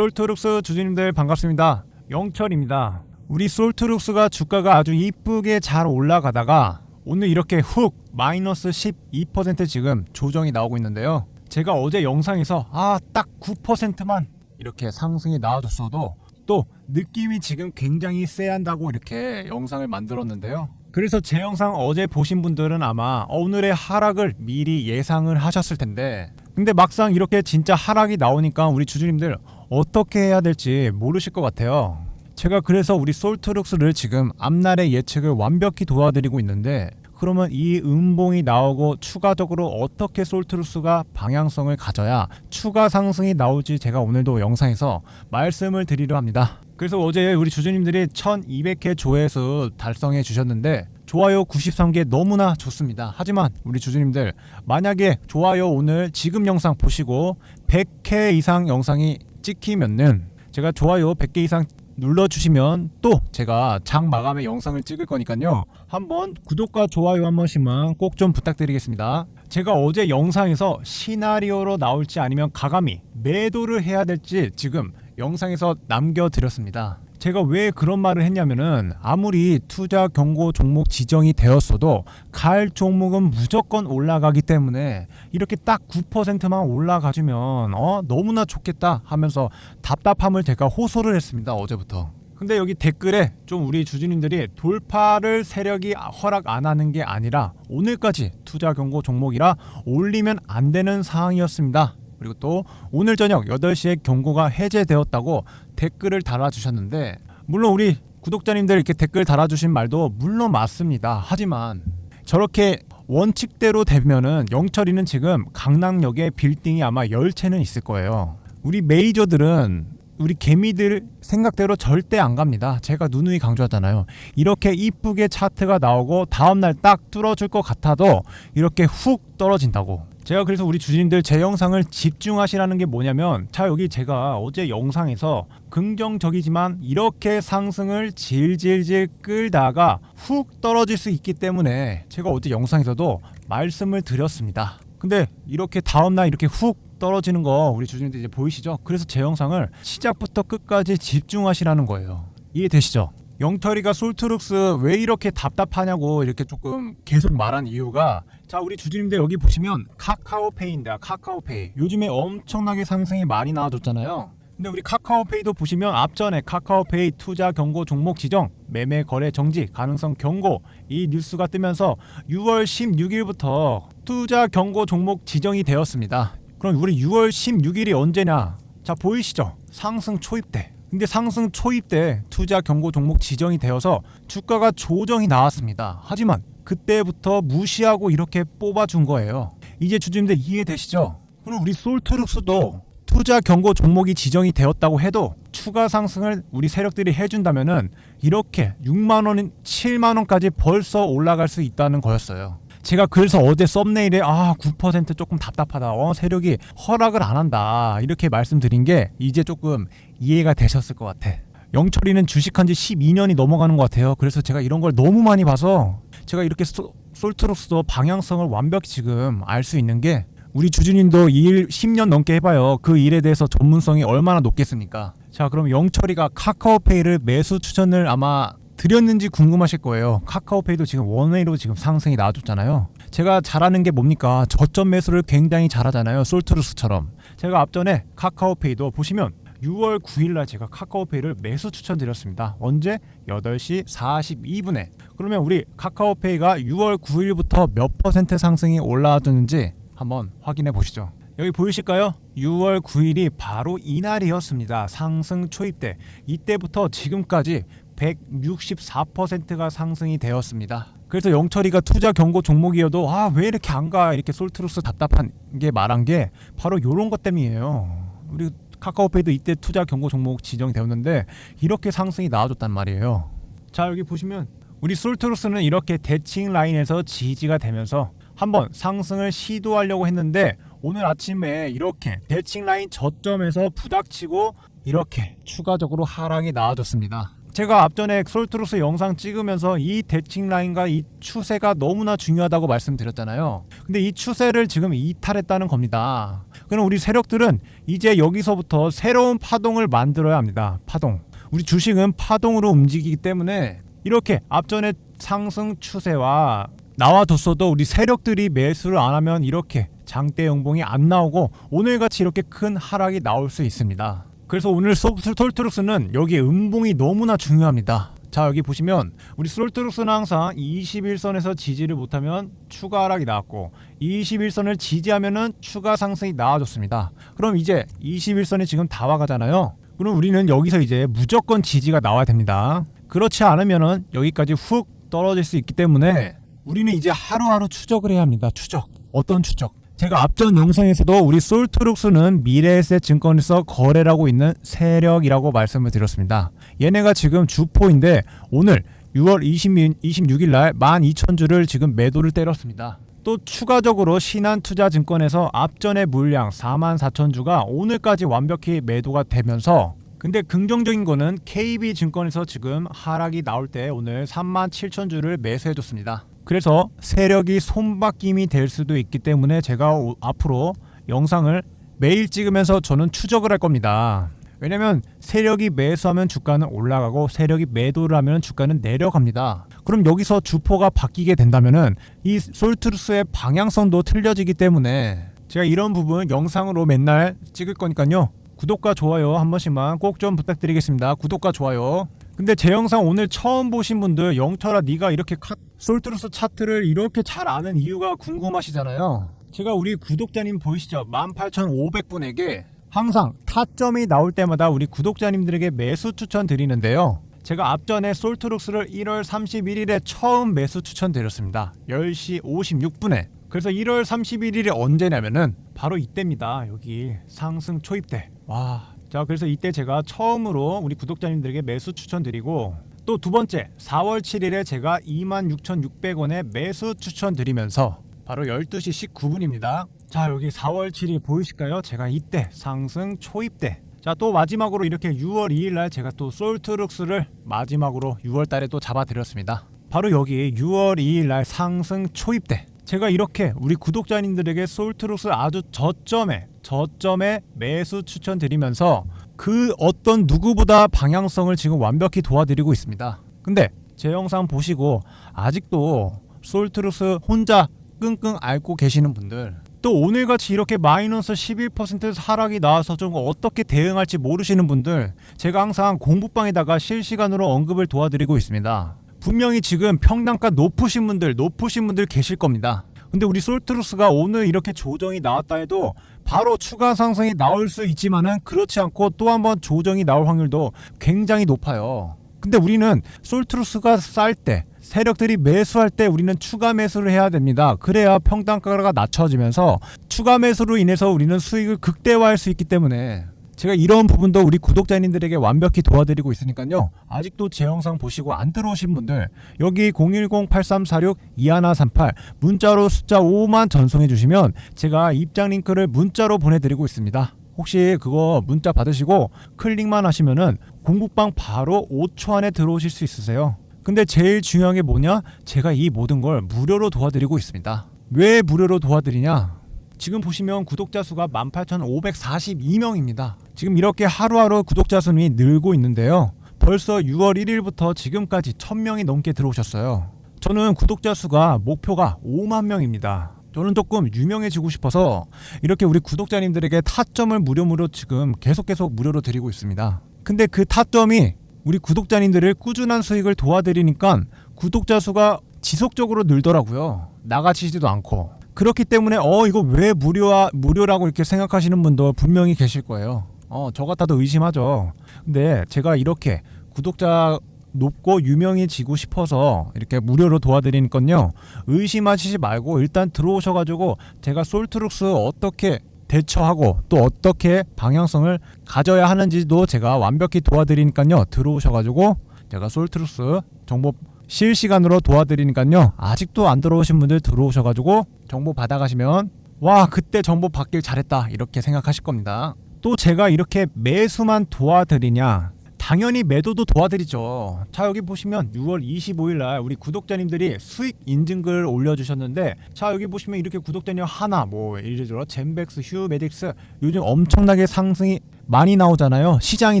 솔트룩스 주주님들 반갑습니다. 영철입니다. 우리 솔트룩스가 주가가 아주 이쁘게 잘 올라가다가 오늘 이렇게 훅 마이너스 12% 지금 조정이 나오고 있는데요. 제가 어제 영상에서 아 딱 9%만 이렇게 상승이 나와줬어도 또 느낌이 지금 굉장히 쎄한다고 이렇게 영상을 만들었는데요. 그래서 제 영상 어제 보신 분들은 아마 오늘의 하락을 미리 예상을 하셨을 텐데 근데 막상 이렇게 진짜 하락이 나오니까 우리 주주님들 어떻게 해야 될지 모르실 것 같아요. 제가 그래서 우리 솔트룩스를 지금 앞날의 예측을 완벽히 도와드리고 있는데 그러면 이 음봉이 나오고 추가적으로 어떻게 솔트룩스가 방향성을 가져야 추가 상승이 나올지 제가 오늘도 영상에서 말씀을 드리려 합니다. 그래서 어제 우리 주주님들이 1200회 조회수 달성해 주셨는데 좋아요 93개 너무나 좋습니다. 하지만 우리 주주님들 만약에 좋아요 오늘 지금 영상 보시고 100회 이상 영상이 찍히면은 제가 좋아요 100개 이상 눌러주시면 또 제가 장 마감의 영상을 찍을 거니까요. 한번 구독과 좋아요 한 번씩만 꼭 좀 부탁드리겠습니다. 제가 어제 영상에서 시나리오로 나올지 아니면 가감히 매도를 해야 될지 지금 영상에서 남겨드렸습니다 제가 왜 그런 말을 했냐면은 아무리 투자 경고 종목 지정이 되었어도 갈 종목은 무조건 올라가기 때문에 이렇게 딱 9%만 올라가주면 어 너무나 좋겠다 하면서 답답함을 제가 호소를 했습니다 어제부터. 근데 여기 댓글에 좀 우리 주주님들이 돌파를 세력이 허락 안 하는 게 아니라 오늘까지 투자 경고 종목이라 올리면 안 되는 상황이었습니다. 그리고 또 오늘 저녁 8시에 경고가 해제되었다고 댓글을 달아주셨는데 물론 우리 구독자님들 이렇게 댓글 달아주신 말도 물론 맞습니다. 하지만 저렇게 원칙대로 되면은 영철이는 지금 강남역에 빌딩이 아마 10채는 있을 거예요. 우리 메이저들은 우리 개미들 생각대로 절대 안 갑니다. 제가 누누이 강조하잖아요. 이렇게 이쁘게 차트가 나오고 다음날 딱 뚫어줄 것 같아도 이렇게 훅 떨어진다고. 제가 그래서 우리 주주님들 제 영상을 집중하시라는 게 뭐냐면 자 여기 제가 어제 영상에서 긍정적이지만 이렇게 상승을 질질질 끌다가 훅 떨어질 수 있기 때문에 제가 어제 영상에서도 말씀을 드렸습니다. 근데 이렇게 다음날 이렇게 훅 떨어지는 거 우리 주주님들 이제 보이시죠? 그래서 제 영상을 시작부터 끝까지 집중하시라는 거예요. 이해되시죠? 영철이가 솔트룩스 왜 이렇게 답답하냐고 이렇게 조금 계속 말한 이유가 자 우리 주주님들 여기 보시면 카카오페이인데 카카오페이. 요즘에 엄청나게 상승이 많이 나와줬잖아요. 근데 우리 카카오페이도 보시면 앞전에 카카오페이 투자 경고 종목 지정 매매 거래 정지 가능성 경고 이 뉴스가 뜨면서 6월 16일부터 투자 경고 종목 지정이 되었습니다. 그럼 우리 6월 16일이 언제냐? 자 보이시죠? 상승 초입 때 근데 상승 초입 때 투자 경고 종목 지정이 되어서 주가가 조정이 나왔습니다. 하지만 그때부터 무시하고 이렇게 뽑아준 거예요. 이제 주주님들 이해되시죠? 그럼 우리 솔트룩스도 투자 경고 종목이 지정이 되었다고 해도 추가 상승을 우리 세력들이 해준다면은 이렇게 6만 원, 7만 원까지 벌써 올라갈 수 있다는 거였어요. 제가 그래서 어제 썸네일에 아 9% 조금 답답하다. 어 세력이 허락을 안 한다. 이렇게 말씀드린 게 이제 조금 이해가 되셨을 것 같아. 영철이는 주식한 지 12년이 넘어가는 것 같아요. 그래서 제가 이런 걸 너무 많이 봐서 제가 이렇게 소, 솔트룩스도 방향성을 완벽히 지금 알 수 있는 게 우리 주주님도 이 일 10년 넘게 해봐요. 그 일에 대해서 전문성이 얼마나 높겠습니까? 자, 그럼 영철이가 카카오페이를 매수 추천을 아마 드렸는지 궁금하실 거예요. 카카오페이도 지금 원웨이로 지금 상승이 나와줬잖아요. 제가 잘하는 게 뭡니까? 저점 매수를 굉장히 잘하잖아요. 솔트루스처럼. 제가 앞전에 카카오페이도 보시면 6월 9일날 제가 카카오페이를 매수 추천드렸습니다. 언제? 8시 42분에. 그러면 우리 카카오페이가 6월 9일부터 몇 퍼센트 상승이 올라왔는지 한번 확인해 보시죠. 여기 보이실까요? 6월 9일이 바로 이날이었습니다. 상승 초입 때. 이때부터 지금까지 164%가 상승이 되었습니다. 그래서 영철이가 투자 경고 종목이어도 아 왜 이렇게 안 가 이렇게 솔트루스 답답한 게 말한 게 바로 이런 것 때문이에요. 우리 카카오페이도 이때 투자 경고 종목 지정이 되었는데 이렇게 상승이 나와줬단 말이에요. 자 여기 보시면 우리 솔트루스는 이렇게 대칭 라인에서 지지가 되면서 한번 상승을 시도하려고 했는데 오늘 아침에 이렇게 대칭 라인 저점에서 부닥치고 이렇게 추가적으로 하락이 나와줬습니다. 제가 앞전에 솔트루스 영상 찍으면서 이 대칭 라인과 이 추세가 너무나 중요하다고 말씀드렸잖아요. 근데 이 추세를 지금 이탈했다는 겁니다. 그럼 우리 세력들은 이제 여기서부터 새로운 파동을 만들어야 합니다. 파동. 우리 주식은 파동으로 움직이기 때문에 이렇게 앞전의 상승 추세와 나와뒀어도 우리 세력들이 매수를 안 하면 이렇게 장대 연봉이 안 나오고 오늘같이 이렇게 큰 하락이 나올 수 있습니다. 그래서 오늘 솔트룩스는 여기 음봉이 너무나 중요합니다. 자 여기 보시면 우리 솔트룩스는 항상 21선에서 지지를 못하면 추가 하락이 나왔고 21선을 지지하면은 추가 상승이 나와줬습니다. 그럼 이제 21선이 지금 다 와가잖아요. 그럼 우리는 여기서 이제 무조건 지지가 나와야 됩니다. 그렇지 않으면은 여기까지 훅 떨어질 수 있기 때문에 우리는 이제 하루하루 추적을 해야 합니다. 추적. 어떤 추적? 제가 앞전 영상에서도 우리 솔트룩스는 미래에셋 증권에서 거래를 하고 있는 세력이라고 말씀을 드렸습니다. 얘네가 지금 주포인데 오늘 6월 20, 26일 날 12,000주를 지금 매도를 때렸습니다. 또 추가적으로 신한투자증권에서 앞전의 물량 44,000주가 오늘까지 완벽히 매도가 되면서 근데 긍정적인 거는 KB증권에서 지금 하락이 나올 때 오늘 37,000주를 매수해줬습니다. 그래서 세력이 손바뀜이 될 수도 있기 때문에 제가 오- 앞으로 영상을 매일 찍으면서 저는 추적을 할 겁니다. 왜냐면 세력이 매수하면 주가는 올라가고 세력이 매도를 하면 주가는 내려갑니다. 그럼 여기서 주포가 바뀌게 된다면은 이 솔트루스의 방향성도 틀려지기 때문에 제가 이런 부분 영상으로 맨날 찍을 거니까요. 구독과 좋아요 한 번씩만 꼭 좀 부탁드리겠습니다. 구독과 좋아요. 근데 제 영상 오늘 처음 보신 분들 영철아 네가 이렇게 카- 솔트루스 차트를 이렇게 잘 아는 이유가 궁금하시잖아요. 제가 우리 구독자님 보이시죠? 18,500분에게 항상 타점이 나올 때마다 우리 구독자님들에게 매수 추천 드리는데요. 제가 앞전에 솔트룩스를 1월 31일에 처음 매수 추천 드렸습니다. 10시 56분에. 그래서 1월 31일이 언제냐면은 바로 이때입니다. 여기 상승 초입 때. 와. 자, 그래서 이때 제가 처음으로 우리 구독자님들에게 매수 추천 드리고 또 두 번째 4월 7일에 제가 26,600원에 매수 추천 드리면서 바로 12시 19분입니다. 자, 여기 4월 7일 보이실까요? 제가 이때 상승 초입 때. 자, 또 마지막으로 이렇게 6월 2일 날 제가 또 솔트룩스를 마지막으로 6월 달에 또 잡아 드렸습니다. 바로 여기 6월 2일 날 상승 초입 때. 제가 이렇게 우리 구독자님들에게 솔트룩스 아주 저점에 저점에 매수 추천드리면서 그 어떤 누구보다 방향성을 지금 완벽히 도와드리고 있습니다. 근데 제 영상 보시고 아직도 솔트룩스 혼자 끙끙 앓고 계시는 분들 또 오늘같이 이렇게 마이너스 11% 하락이 나와서 좀 어떻게 대응할지 모르시는 분들 제가 항상 공부방에다가 실시간으로 언급을 도와드리고 있습니다. 분명히 지금 평단가 높으신 분들 높으신 분들 계실 겁니다. 근데 우리 솔트루스가 오늘 이렇게 조정이 나왔다 해도 바로 추가 상승이 나올 수 있지만은 그렇지 않고 또 한 번 조정이 나올 확률도 굉장히 높아요. 근데 우리는 솔트루스가 쌀 때 세력들이 매수할 때 우리는 추가 매수를 해야 됩니다. 그래야 평단가가 낮춰지면서 추가 매수로 인해서 우리는 수익을 극대화할 수 있기 때문에 제가 이런 부분도 우리 구독자님들에게 완벽히 도와드리고 있으니까요. 아직도 제 영상 보시고 안 들어오신 분들 여기 010-8346-2138 문자로 숫자 5만 전송해 주시면 제가 입장 링크를 문자로 보내드리고 있습니다. 혹시 그거 문자 받으시고 클릭만 하시면은 공부방 바로 5초 안에 들어오실 수 있으세요. 근데 제일 중요한 게 뭐냐? 제가 이 모든 걸 무료로 도와드리고 있습니다. 왜 무료로 도와드리냐? 지금 보시면 구독자 수가 18,542명입니다. 지금 이렇게 하루하루 구독자 수는 늘고 있는데요. 벌써 6월 1일부터 지금까지 1000명이 넘게 들어오셨어요. 저는 구독자 수가 목표가 5만 명입니다. 저는 조금 유명해지고 싶어서 이렇게 우리 구독자님들에게 타점을 무료무료 지금 계속 계속 무료로 드리고 있습니다. 근데 그 타점이 우리 구독자님들을 꾸준한 수익을 도와드리니까 구독자 수가 지속적으로 늘더라고요. 나가지지도 않고. 그렇기 때문에 어 이거 왜 무료야 무료라고 이렇게 생각하시는 분도 분명히 계실 거예요. 어 저 같아도 의심하죠. 근데 제가 이렇게 구독자 높고 유명해지고 싶어서 이렇게 무료로 도와드리니까요. 의심하시지 말고 일단 들어오셔가지고 제가 솔트룩스 어떻게 대처하고 또 어떻게 방향성을 가져야 하는지도 제가 완벽히 도와드리니까요. 들어오셔가지고 제가 솔트룩스 정보 실시간으로 도와드리니까요. 아직도 안 들어오신 분들 들어오셔가지고 정보 받아가시면 와 그때 정보 받길 잘했다 이렇게 생각하실 겁니다. 또 제가 이렇게 매수만 도와드리냐 당연히 매도도 도와드리죠. 자 여기 보시면 6월 25일 날 우리 구독자님들이 수익 인증글 올려주셨는데 자 여기 보시면 이렇게 구독자님 하나 뭐 예를 들어 젠백스, 휴메딕스 요즘 엄청나게 상승이 많이 나오잖아요. 시장이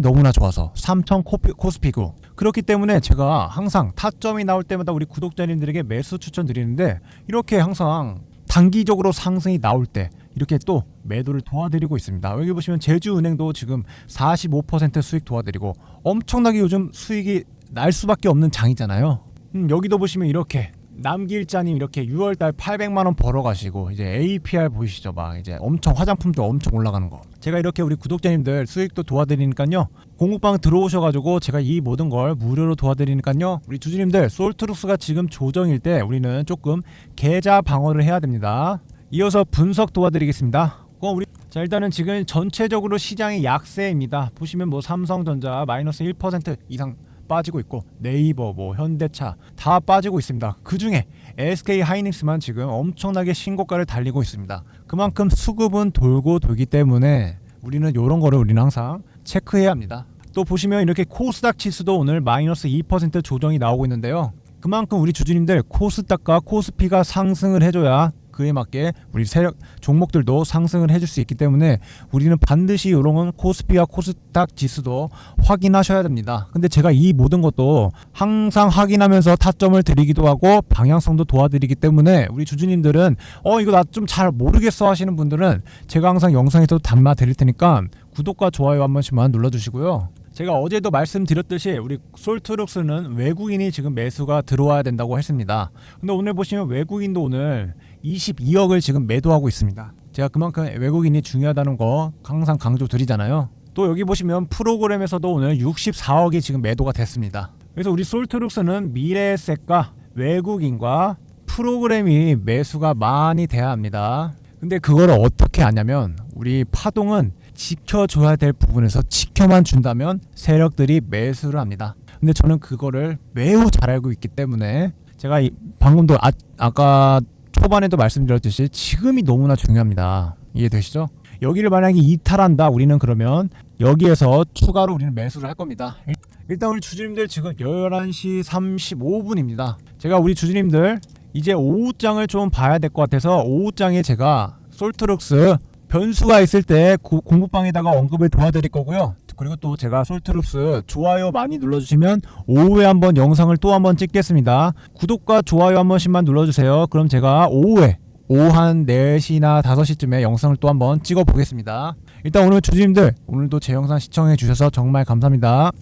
너무나 좋아서 3천 코스피고 그렇기 때문에 제가 항상 타점이 나올 때마다 우리 구독자님들에게 매수 추천드리는데 이렇게 항상 단기적으로 상승이 나올 때 이렇게 또 매도를 도와드리고 있습니다. 여기 보시면 제주은행도 지금 45% 수익 도와드리고 엄청나게 요즘 수익이 날 수밖에 없는 장이잖아요. 음, 여기도 보시면 이렇게 남길자님 이렇게 6월달 800만 원 벌어가시고 이제 APR 보이시죠? 막 이제 엄청 화장품도 엄청 올라가는 거. 제가 이렇게 우리 구독자님들 수익도 도와드리니까요. 공급방 들어오셔가지고 제가 이 모든 걸 무료로 도와드리니까요. 우리 주주님들 솔트룩스가 지금 조정일 때 우리는 조금 계좌 방어를 해야 됩니다. 이어서 분석 도와드리겠습니다. 어, 우리 자 일단은 지금 전체적으로 시장이 약세입니다. 보시면 뭐 삼성전자 마이너스 1% 이상 빠지고 있고 네이버 뭐 현대차 다 빠지고 있습니다. 그 중에 SK 하이닉스만 지금 엄청나게 신고가를 달리고 있습니다. 그만큼 수급은 돌고 돌기 때문에 우리는 이런 거를 우리는 항상 체크해야 합니다. 또 보시면 이렇게 코스닥 지수도 오늘 마이너스 2% 조정이 나오고 있는데요. 그만큼 우리 주주님들 코스닥과 코스피가 상승을 해줘야 그에 맞게 우리 세력 종목들도 상승을 해줄 수 있기 때문에 우리는 반드시 이런 건 코스피와 코스닥 지수도 확인하셔야 됩니다. 근데 제가 이 모든 것도 항상 확인하면서 타점을 드리기도 하고 방향성도 도와드리기 때문에 우리 주주님들은 어 이거 나 좀 잘 모르겠어 하시는 분들은 제가 항상 영상에서 담아 드릴 테니까 구독과 좋아요 한 번씩만 눌러주시고요. 제가 어제도 말씀드렸듯이 우리 솔트룩스는 외국인이 지금 매수가 들어와야 된다고 했습니다. 근데 오늘 보시면 외국인도 오늘 22억을 지금 매도하고 있습니다. 제가 그만큼 외국인이 중요하다는 거 항상 강조 드리잖아요. 또 여기 보시면 프로그램에서도 오늘 64억이 지금 매도가 됐습니다. 그래서 우리 솔트룩스는 미래셋과 외국인과 프로그램이 매수가 많이 돼야 합니다. 근데 그거를 어떻게 하냐면 우리 파동은 지켜줘야 될 부분에서 지켜만 준다면 세력들이 매수를 합니다. 근데 저는 그거를 매우 잘 알고 있기 때문에 제가 이 방금도 아, 아까 초반에도 말씀드렸듯이 지금이 너무나 중요합니다. 이해되시죠? 여기를 만약에 이탈한다 우리는 그러면 여기에서 추가로 우리는 매수를 할 겁니다. 일단 우리 주주님들 지금 11시 35분입니다. 제가 우리 주주님들 이제 오후장을 좀 봐야 될 것 같아서 오후장에 제가 솔트룩스 변수가 있을 때 고- 공부방에다가 언급을 도와드릴 거고요. 그리고 또 제가 솔트룩스 좋아요 많이 눌러주시면 오후에 한번 영상을 또 한번 찍겠습니다. 구독과 좋아요 한 번씩만 눌러주세요. 그럼 제가 오후에 오후 한 4시나 5시쯤에 영상을 또 한번 찍어 보겠습니다. 일단 오늘 주주님들 오늘도 제 영상 시청해 주셔서 정말 감사합니다.